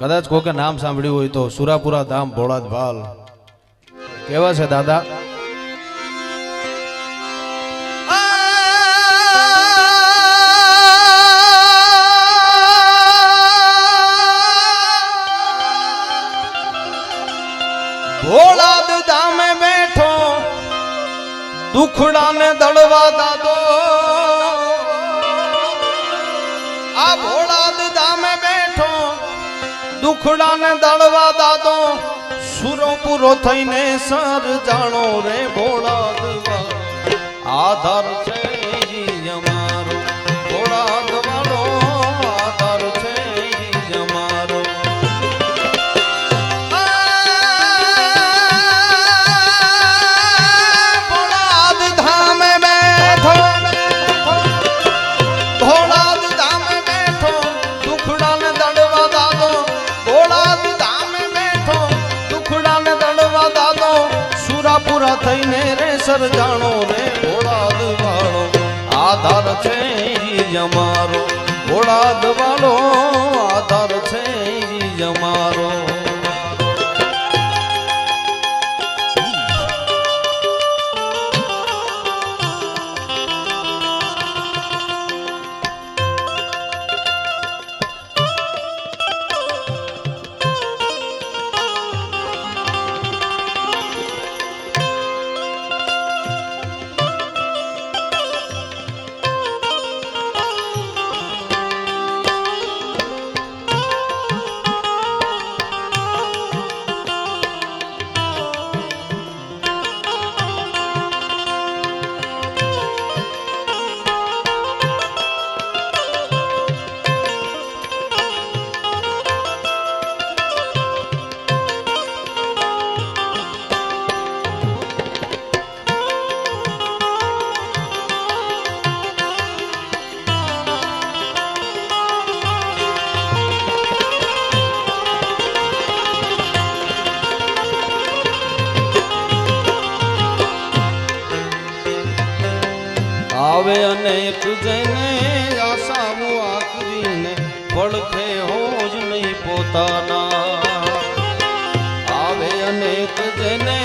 કદાચ કોકે નામ સાંભળ્યું હોય તો સુરાપુરા ધામ ભોળાદ ભાલ. કેવા છે દાદા? ભોળાદ ધામે બેઠો, દુખડાને દળવા દાદો મુખડાને દળવા દાદો. સુરો પૂરો થઈને સર જાણો રે ભોળા દેવા આધાર છે પોતાના આવે અનેક જેને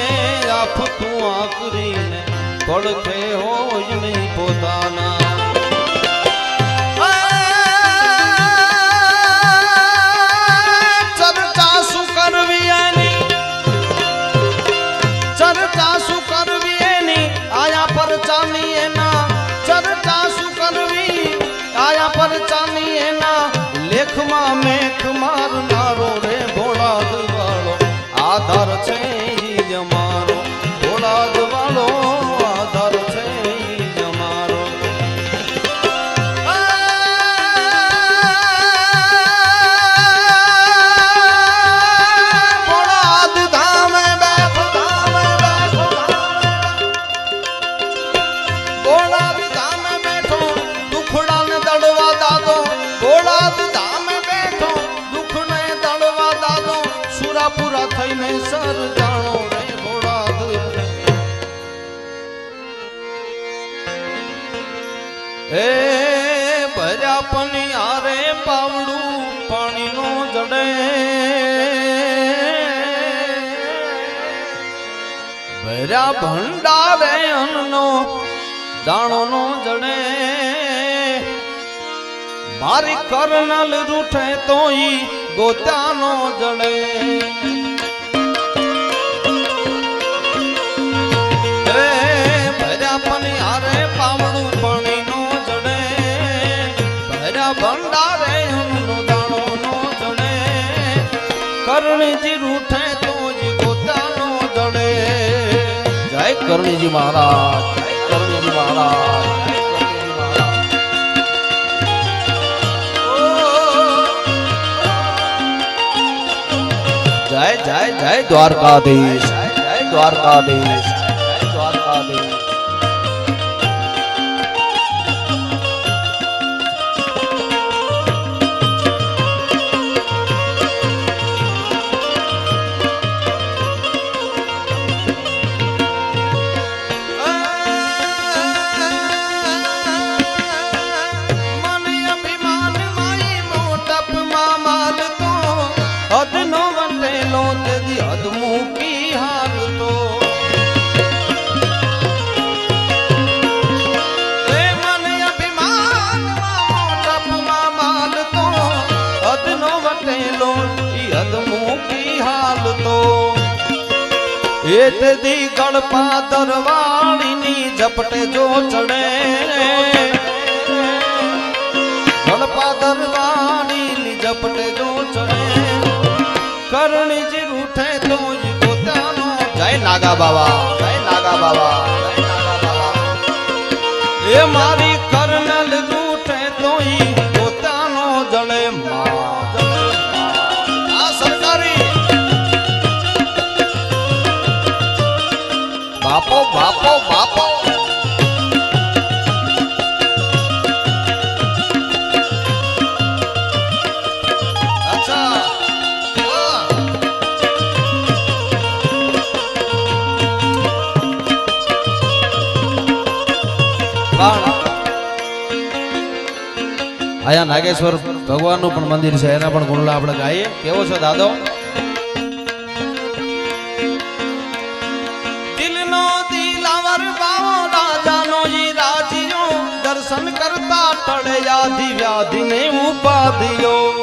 આફતું આકરીને પડખે હોય નહીં પોતાના. હે ભર્યા પણ આરે પાવડું પાણીનો જડે. ભર્યા ભંડારે અન્નનો દાણોનો જડે. મારી કરનલ રૂઠે તોય ગોતાનો જડે. કરણીજી મહારાજ કરણીજી મહારાજ જય જય જય દ્વારકાધીશ જય દ્વારકાધીશ. એ તેથી ગળપા દરવાણીની ઝપટે જો ચડે. ગળપા દરવાણીની ઝપટે જો ચડે. કરણીજી રૂઠે તો પોતાનો જય નાગા બાબા જય નાગા બાબા એ મારી આયા નાગેશ્વર ભગવાનનું પણ મંદિર છે, એના પણ ગુંડલા આપણે ગાઈએ. કેવો છો દાદો? દર્શન કરતા ટળે યાધિ વ્યાધિને ઉપાધિયો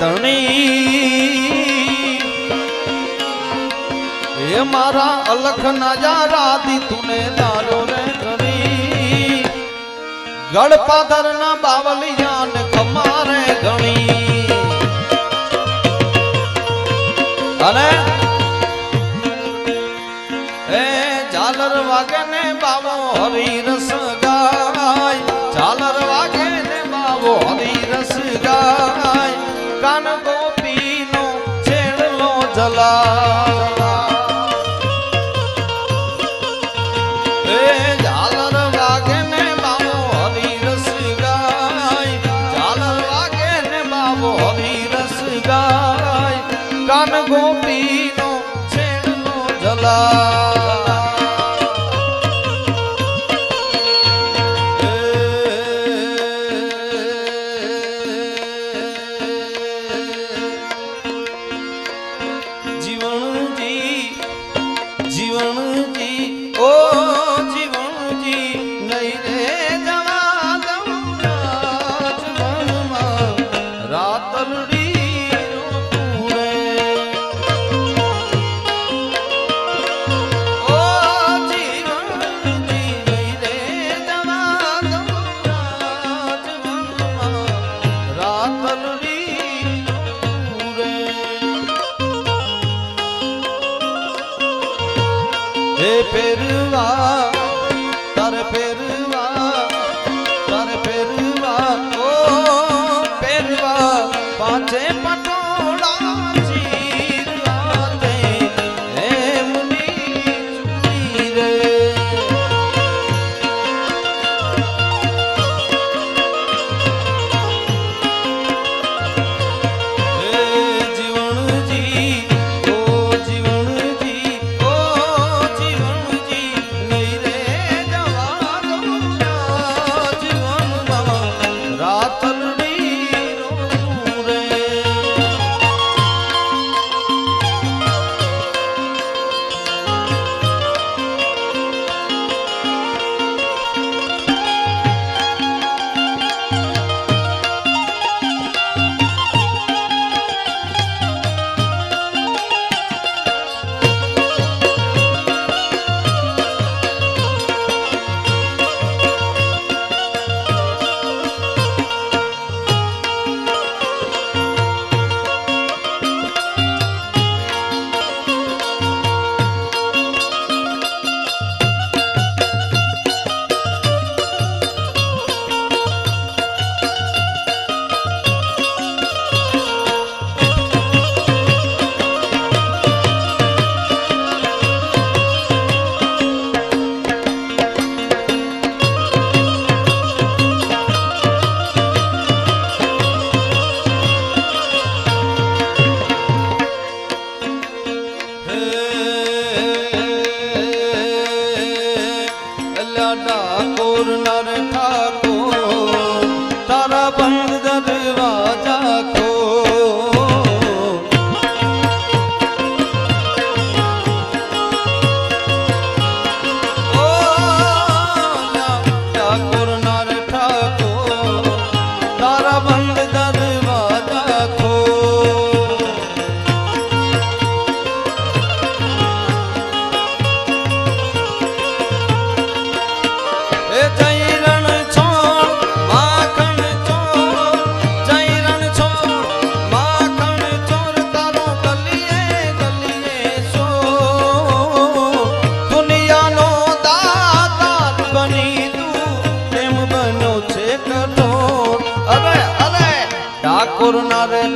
ધણી એ મારા અલખ નજારાથી તુને તારો રે ધણી ગળપાધર ના બાવલિયા ને ખમારે ગણી અને એ ઝાલર વાગે ને બાવો હરી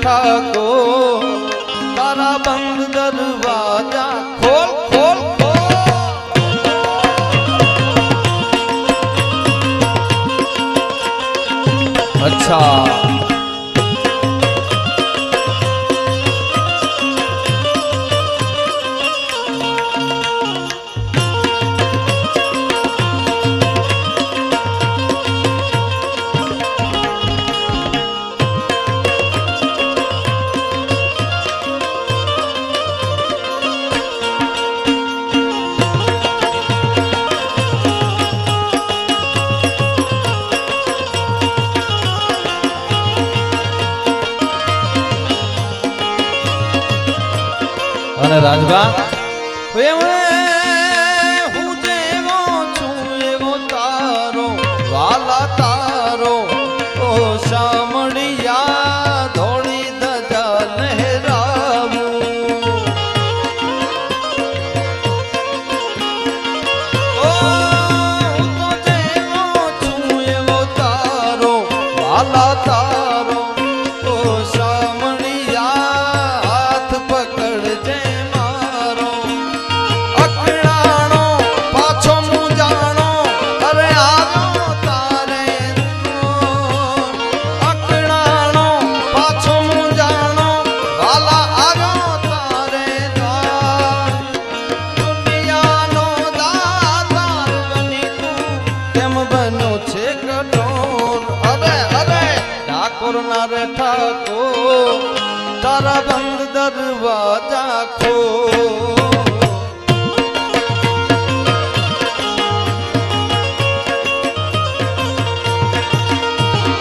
ઠાકો તારા બંધ દરવાજા ખોલ ખોલ. અચ્છા. અને રાજભા. કરનાર ઠાકો તારા બંધ દરવાજા ખો